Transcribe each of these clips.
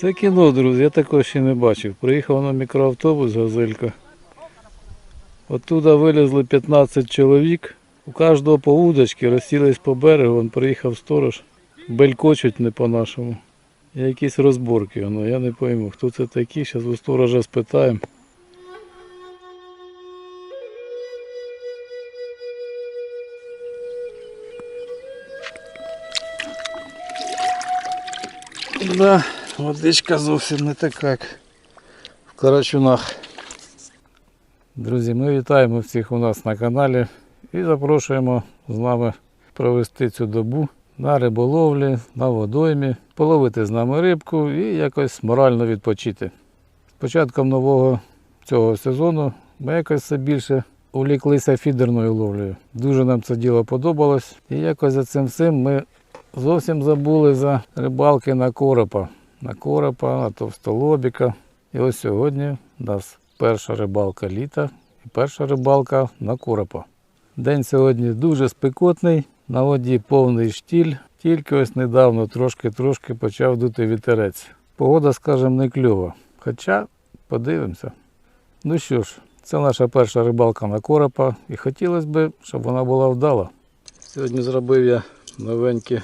Це кіно, друзі, я такого ще не бачив. Приїхав на мікроавтобус Газелька. Оттуда вилізли 15 чоловік. У кожного по удочці розсілись по берегу, він приїхав сторож. Белькочуть не по-нашому. Якісь розборки, воно, я не пойму, хто це такі, зараз у сторожа спитаємо. Да, водичка зовсім не така, як в Карачунах. Друзі, ми вітаємо всіх у нас на каналі і запрошуємо з нами провести цю добу на риболовлі, на водоймі, половити з нами рибку і якось морально відпочити. З початком нового цього сезону ми якось все більше увліклися фідерною ловлею. Дуже нам це діло подобалось. І якось за цим всім ми зовсім забули за рибалки на коропа. На коропа, на товстолобіка. І ось сьогодні у нас перша рибалка літа і перша рибалка на коропа. День сьогодні дуже спекотний, на воді повний штіль, тільки ось недавно трошки-трошки почав дути вітерець. Погода, скажімо, не кльова. Хоча подивимося. Ну що ж, це наша перша рибалка на коропа і хотілося б, щоб вона була вдала. Сьогодні зробив я новенькі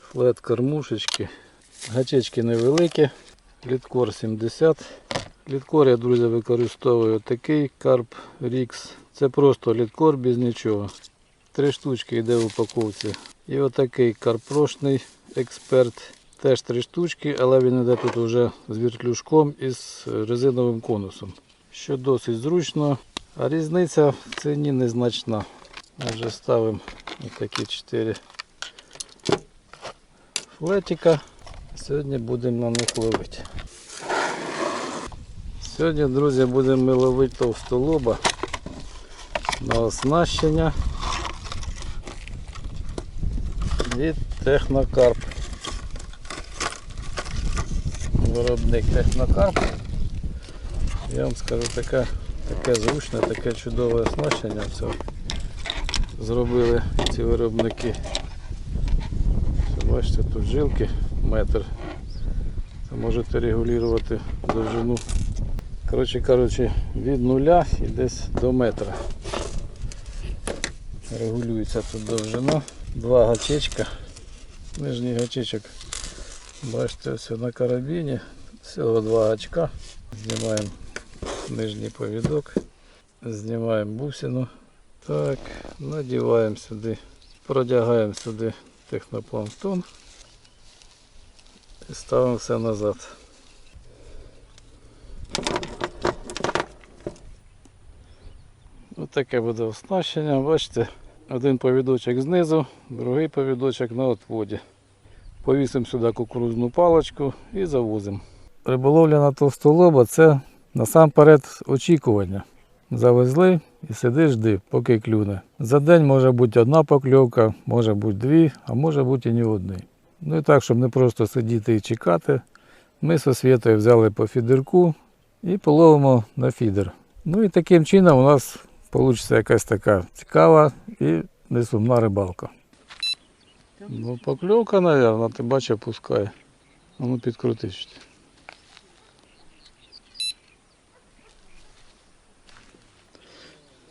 флет кормушечки. Гачечки невеликі, літкор 70. Літкор я, друзі, використовую такий карп Рікс. Це просто літкор без нічого. Три штучки йде в упаковці. І отакий карпрошний експерт. Теж три штучки, але він йде тут вже з віртлюжком і з резиновим конусом. Що досить зручно. А різниця в ціні незначна. Ми вже ставимо такі 4 флетика. Сьогодні будемо на них ловити. Сьогодні, друзі, будемо ми ловити товстолоба на оснащення і технокарп. Виробник технокарп. Я вам скажу, таке, таке зручне, таке чудове оснащення. Все зробили ці виробники. Бачите, тут жилки метр. Можете регулювати довжину. Коротше кажучи, від нуля і десь до метра. Регулюється тут довжина. Два гачечка. Нижній гачечок. Бачите, ось на карабіні. Всього два гачка. Знімаємо нижній повідок. Знімаємо бусину. Так, надіваємо сюди, продягаємо сюди технопланктон і ставимо все назад. Ось таке буде оснащення. Бачите, один повідочок знизу, другий повідочок на отводі. Повісимо сюди кукурузну паличку і завозимо. Риболовля на товстолоба це насамперед очікування. Завезли і сиди жди, поки клюне. За день може бути одна покльовка, може бути дві, а може бути і ні одної. Ну і так, щоб не просто сидіти і чекати, ми з освітою взяли по фідерку і половимо на фідер. Ну і таким чином у нас вийде якась така цікава і несумна рибалка. Ну, покльовка, мабуть, ти бачиш, пускає. А ну підкрути. ще.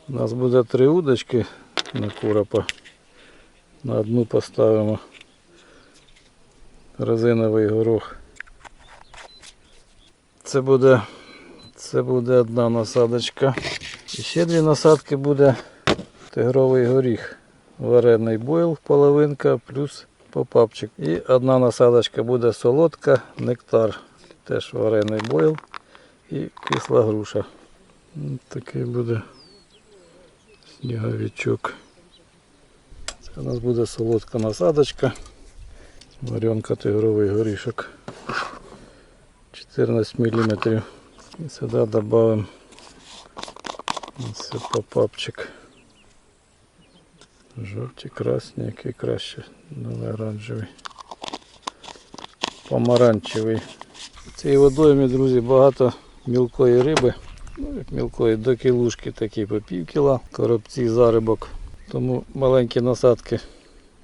У нас буде три удочки на коропа. На одну поставимо резиновий горох. Це буде, це буде одна насадочка. І ще дві насадки буде тигровий горіх. Варений бойл, половинка плюс попапчик. І одна насадочка буде солодка, нектар. Теж варений бойл і кисла груша. Такий буде сніговичок. Це у нас буде солодка насадочка. Варенка тигровий горішок. 14 мм. І сюди додамо це попапчик. Жовті, красні, який краще. Ну, оранжевий. Помаранчевий. В цій водоймі, друзі, багато мілкої риби. Ну, як мілкої, до кілушки такі по пів коробці, зарибок. Тому маленькі насадки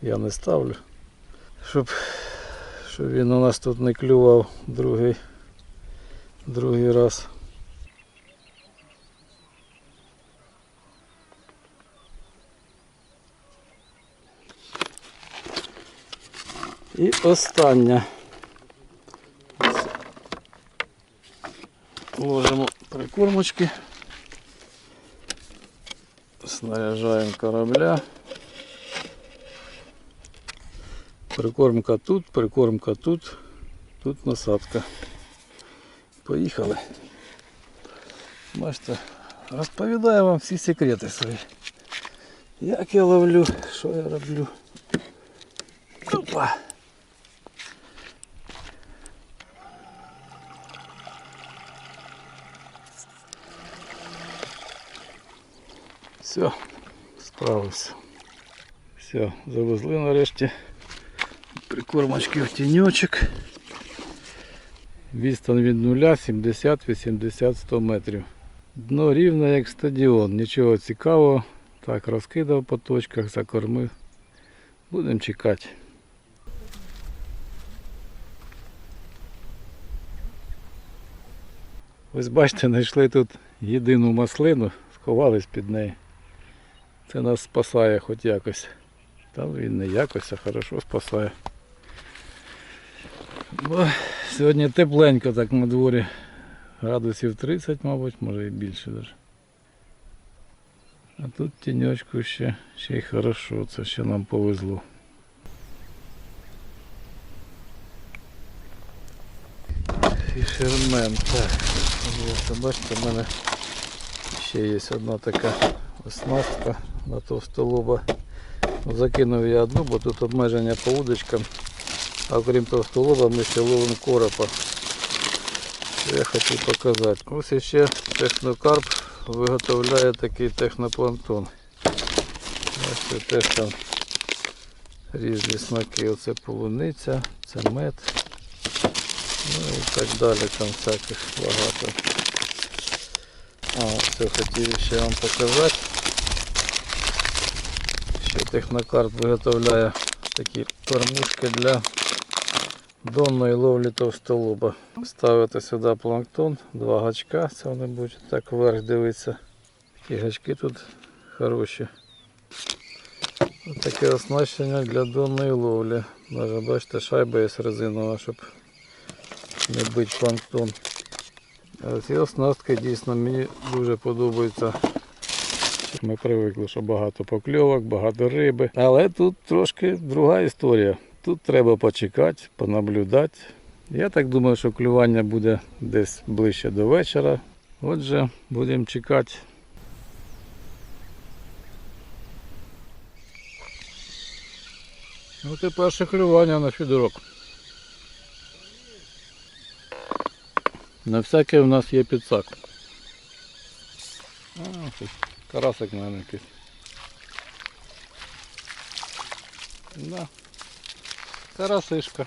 я не ставлю. Щоб, Щоб він у нас тут не клював другий, другий раз. І остання. Ложимо прикормочки. Снаряжаємо корабля. Прикормка тут, прикормка тут, тут насадка. Поїхали. Бачите, розповідаю вам всі секрети свої. Як я ловлю, що я роблю. Опа. Все, справився. Все, завезли нарешті прикормочки в тіньочок. Відстань від нуля 70, 80, 100 метрів. Дно рівне як стадіон, нічого цікавого. Так, розкидав по точках, закормив. Будемо чекати. Ось бачите, знайшли тут єдину маслину, сховались під неї. Це нас спасає хоч якось. Та він не якось, а хорошо спасає. Сьогодні тепленько так на дворі. Градусів 30, мабуть, може і більше даже. А тут тіньочку ще, ще й хорошо, це ще нам повезло. Фішермен, так. Ось, бачите, в мене ще є одна така оснастка на товстолоба. Закинув я одну, бо тут обмеження по удочкам. А окрім товстолоба ми ще ловимо коропа. Що я хотів показати. Ось ще технокарп виготовляє такий технопланктон. Бачите, теж там різні смаки. Оце полуниця, це мед. Ну і так далі, там всяких багато. А, це хотів ще вам показати. Ще технокарп виготовляє такі кормушки для донної ловлі товстолоба. Ставити сюди планктон, два гачка, це вони будуть так вверх дивитися. Такі гачки тут хороші. Ось таке оснащення для донної ловлі. Навіть бачите, шайба є резинова, щоб не бити планктон. Ці оснастки дійсно мені дуже подобаються. Ми привикли, що багато покльовок, багато риби. Але тут трошки друга історія. Тут треба почекати, понаблюдати. Я так думаю, що клювання буде десь ближче до вечора. Отже, будемо чекати. Ось і перше клювання на фідерок. На всяке у нас є підсак. А, карасик, мабуть, якийсь. Да. Карасишка.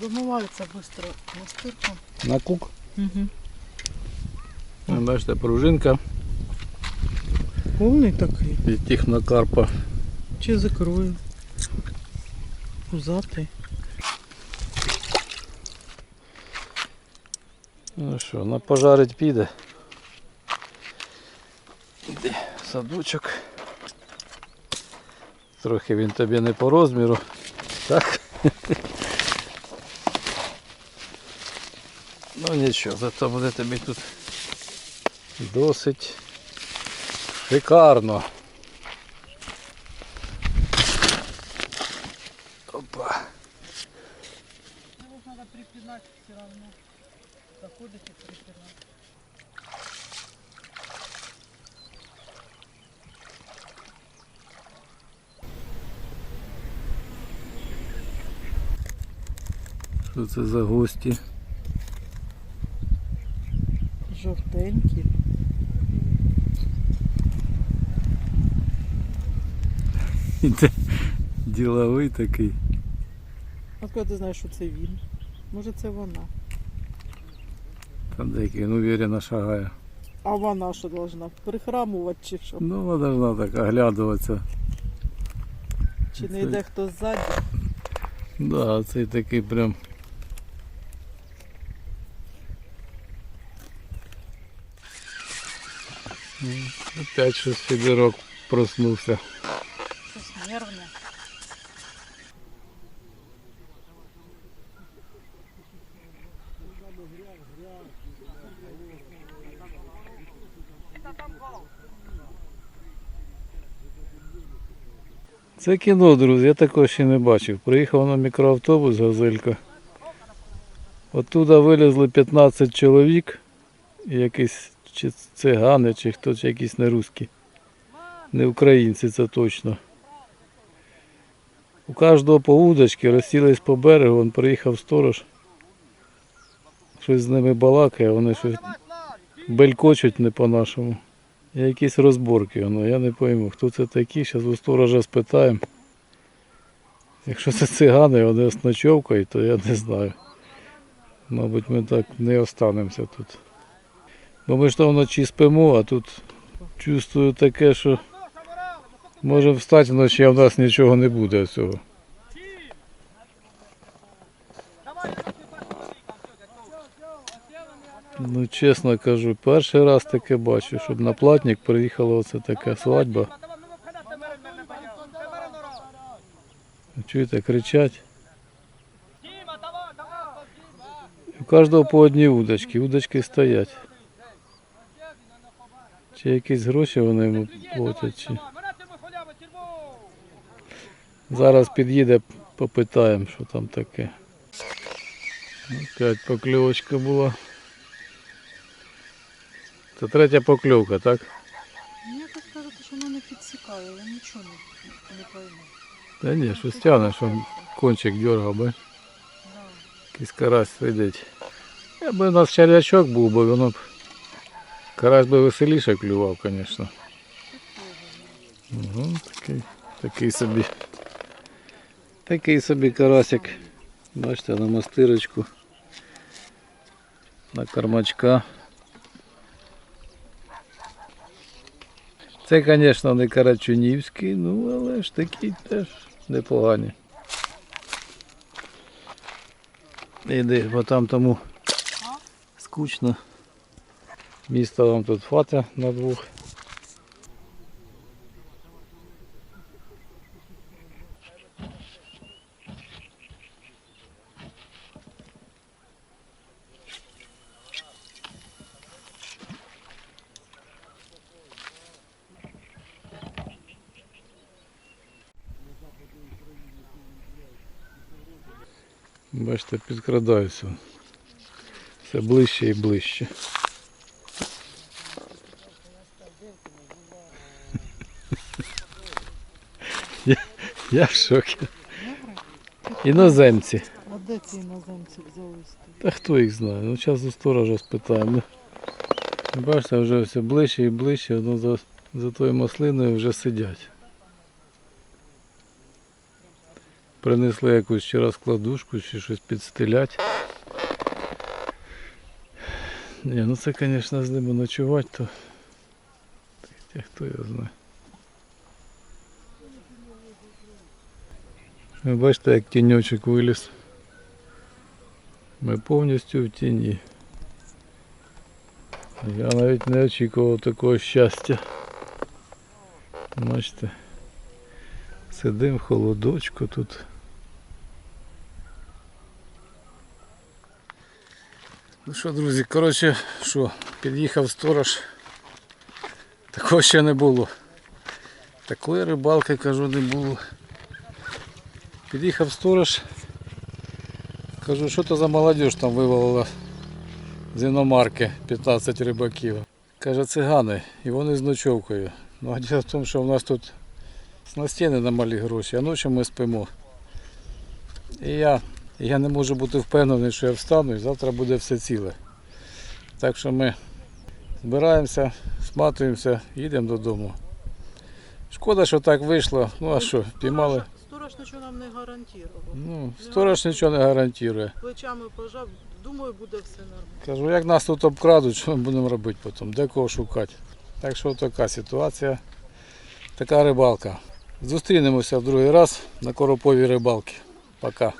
Вимивається швидко настирком. На кук. Угу. Бачите, пружинка Повний такий. від технокарпа. Чи закрою. Пузатий. Ну що, на пожарить піде. Де садочок. Трохи він тобі не по розміру. Так? Ну нічого, зато буде тобі тут досить шикарно. Опа. Його треба припинати все одно. Заходить і припинати. Що це за гості? Жовтенький. Іде Діловий такий. Откуда ти знаєш, що це він? Може це вона. Там деякий, він уверенно шагає. А вона що должна? Прихрамувати чи що? Ну, вона должна так оглядуватися. Чи не йде хто ззаді? Да, цей такий прям. Опять щось фідерок проснувся. Щось нервне. Це кіно, друзі, я такого ще не бачив. Приїхав на мікроавтобус Газелька. Оттуда вилізли 15 чоловік, і якісь чи цигани, чи хтось якісь не русські. Не українці, це точно. У кожного по удочці розсілись по берегу, він приїхав сторож. Щось з ними балакає, вони щось белькочуть не по-нашому. Якісь розборки, воно, я не пойму, хто це такі, зараз у сторожа спитаємо. Якщо це цигани, вони з ночовкою, то я не знаю. Мабуть, ми так не останемося тут. Бо ми ж там вночі спимо, а тут чувствую таке, що може встати вночі, а в нас нічого не буде цього. Ну, чесно кажу, перший раз таке бачу, щоб на платник приїхала оце така свадьба. Чуєте, кричать. У кожного по одній удочці, удочки стоять. Чи якісь гроші вони йому платять, чи. Зараз під'їде, попитаємо, що там таке. Опять покльовочка була. Це третя покльовка, так? Мені якось кажуть, що воно не підсікає, я нічого не, не пойму. Та ні, щось тягне, що кончик дергав, би. Якийсь карась сидить. Якби у нас черв'ячок був, бо воно б карась би веселіше клював, звісно. Угу, такий, такий собі. Такий собі карасик. Бачите, на мастирочку. На кормачка. Це, звісно, не карачунівський, ну але ж такі теж непогані. Іди, бо там тому скучно. Місто вам тут хватить на двох. Бачите, підкрадаюся. Все ближче і ближче. Я, я в шокі. Іноземці. А де ці іноземці взялись? тут? Та хто їх знає? Ну зараз у сторожа спитаємо. Бачите, вже все ближче і ближче, ну, за, за тою маслиною вже сидять. Принесли якусь ще розкладушку чи щось підстелять. Ні, ну це, звісно, з ними ночувати, то хто його знає. Ви бачите, як тіньочок виліз. Ми повністю в тіні. Я навіть не очікував такого щастя. Бачите, сидим в холодочку тут. Ну що, друзі, коротше, що, під'їхав сторож. Такого ще не було. Такої рибалки, кажу, не було. Під'їхав сторож. Кажу, що то за молодіж там вивалила з іномарки 15 рибаків. Каже, цигани, і вони з ночовкою. Ну а діло в тому, що в нас тут снастіни на малі гроші, а ночі ми спимо. І я, я не можу бути впевнений, що я встану і завтра буде все ціле. Так що ми збираємося, сматуємося, їдемо додому. Шкода, що так вийшло. Ну а що, піймали. Сторож нічого нам не гарантував. Ну, сторож нічого не гарантує. Плечами пожав, думаю, буде все нормально. Кажу, як нас тут обкрадуть, що ми будемо робити потім, де кого шукати. Так що така ситуація, така рибалка. Зустрінемося в другий раз на короповій рибалці. Пока.